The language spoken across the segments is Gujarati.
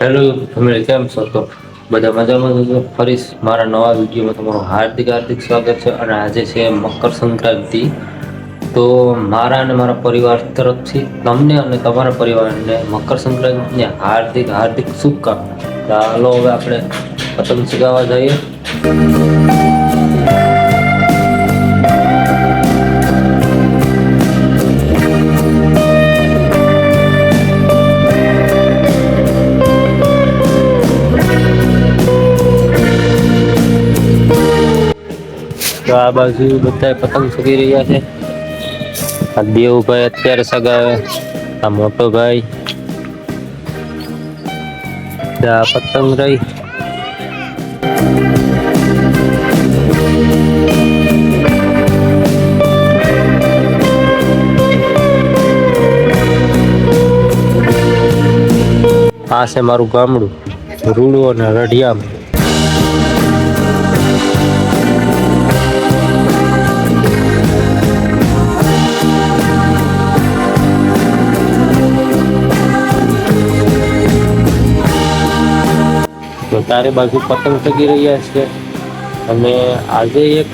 હેલો ફેમિલી કેમ છો? તો બધા મજામાં છો? ફરી મારા નવા વિડીયોમાં તમારું હાર્દિક હાર્દિક સ્વાગત છે અને આજે છે મકર સંક્રાંતિ. તો મારા અને મારા પરિવાર તરફથી તમને અને તમારા પરિવારને મકર સંક્રાંતિની હાર્દિક હાર્દિક શુભકામના. ચાલો હવે આપણે પતંગ ચગાવવા જઈએ. તો આ બાજુ બધા પતંગ ચગી રહ્યા છે. આ દેવભાઈ અત્યારે સગાવે આ મોટો ભાઈ. આ પતંગ રહી. છે મારું ગામડું રૂડું અને રઢિયામ. ચારે બાજુ પતંગ ચગી રહ્યા છે. અને આજે એક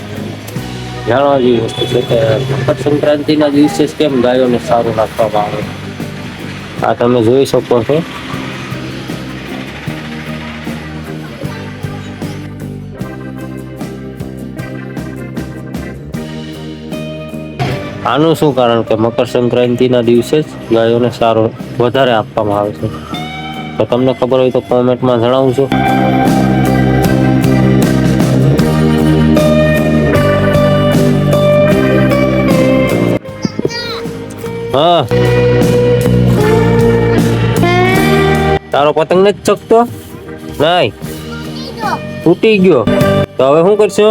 જાણવા જેવી વસ્તુ છે કે મકર સંક્રાંતિના દિવસે કેમ ગાયોને સારું રાખવામાં આવે? આ તમે જોઈ શકો છો. આનું શું કારણ કે મકર સંક્રાંતિના દિવસે જ ગાયોને સારો વધારે આપવામાં આવે છે? તો તમને ખબર હોય તો કોમેન્ટમાં જણાવજો. હા. તારો પતંગ નથી ચકતો? નહીં. તૂટી ગયો. તો હવે શું કરશો?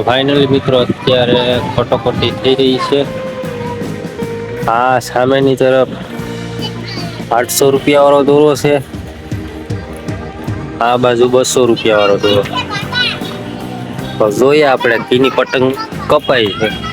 તો મિત્રો અત્યારે કટોકટી થઈ રહી છે. આ સામેની તરફ આઠસો રૂપિયા વાળો દોરો છે. આ બાજુ બસો રૂપિયા વાળો દોરો. તો જોઈએ આપણે કીની પતંગ કપાઈ છે.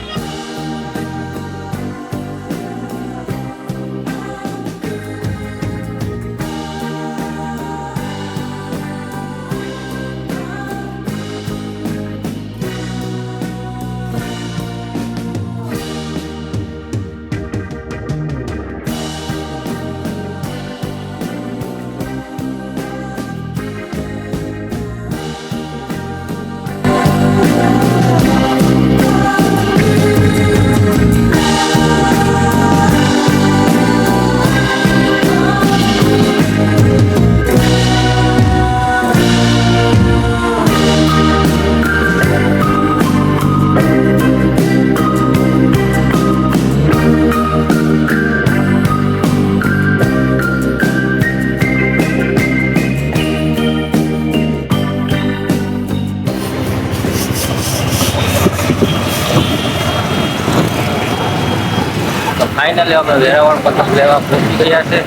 ફાઇનલી અમે વેરાવળ પતંગ લેવા પહોંચી ગયા છે.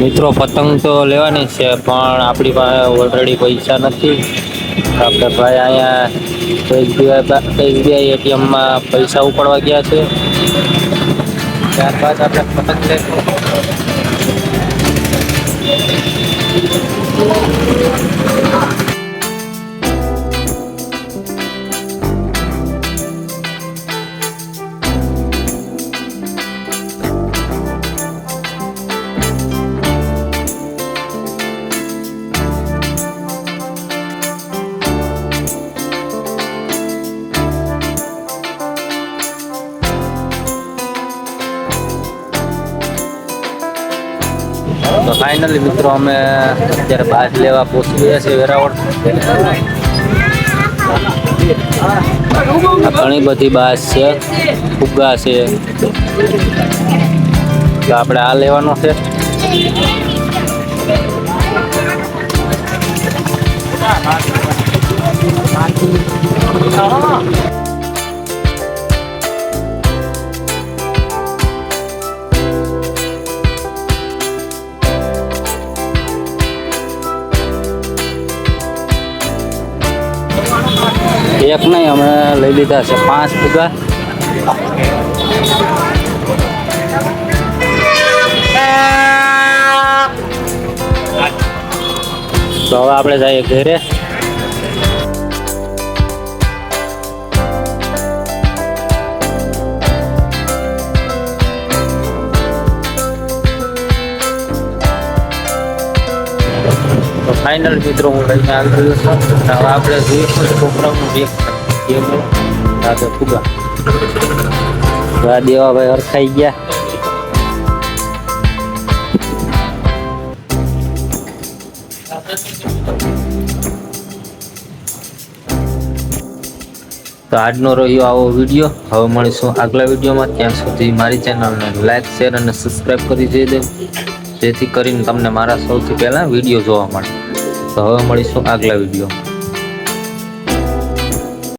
મિત્રો, પતંગ તો લેવાની છે, પણ આપણી પાસે ઓલરેડી પૈસા નથી. આપણે ભાઈ અહીંયા એસબીઆઈ એસબીઆઈ એટીએમમાં પૈસા ઉપાડવા ગયા છે. ત્યારબાદ આપણે પતંગ લઈશું તો ફાઇનલી મિત્રો અમે અત્યારે બાજ લેવા પહોંચી ગયા છીએ વેરાવળ. ઘણી બધી બાસ છે, ફુગ્ગા છે. તો આપણે આ લેવાનો છે. એક નહીં અમે લઈ લીધા છે પાંચ ફુગા તો હવે આપણે જઈએ ઘરે. ફાઇનલ મિત્રો, હું લઈને આવી ગયો છું આપણે જોઈશું છોકરાનું એક ગેમ રાતે ફુગા આ દેવાભાઈ અરખાઈ ગયા. તો આજનો રહ્યો આવો વીડિયો. હવે મળીશું આગલા વિડીયોમાં. ત્યાં સુધી મારી ચેનલને લાઈક શેર અને સબસ્ક્રાઈબ કરી દેજો. જેથી કરીને તમને મારા સૌથી પહેલાં વીડિયો જોવા મળે. તો હવે મળીશું આગલા વીડિયો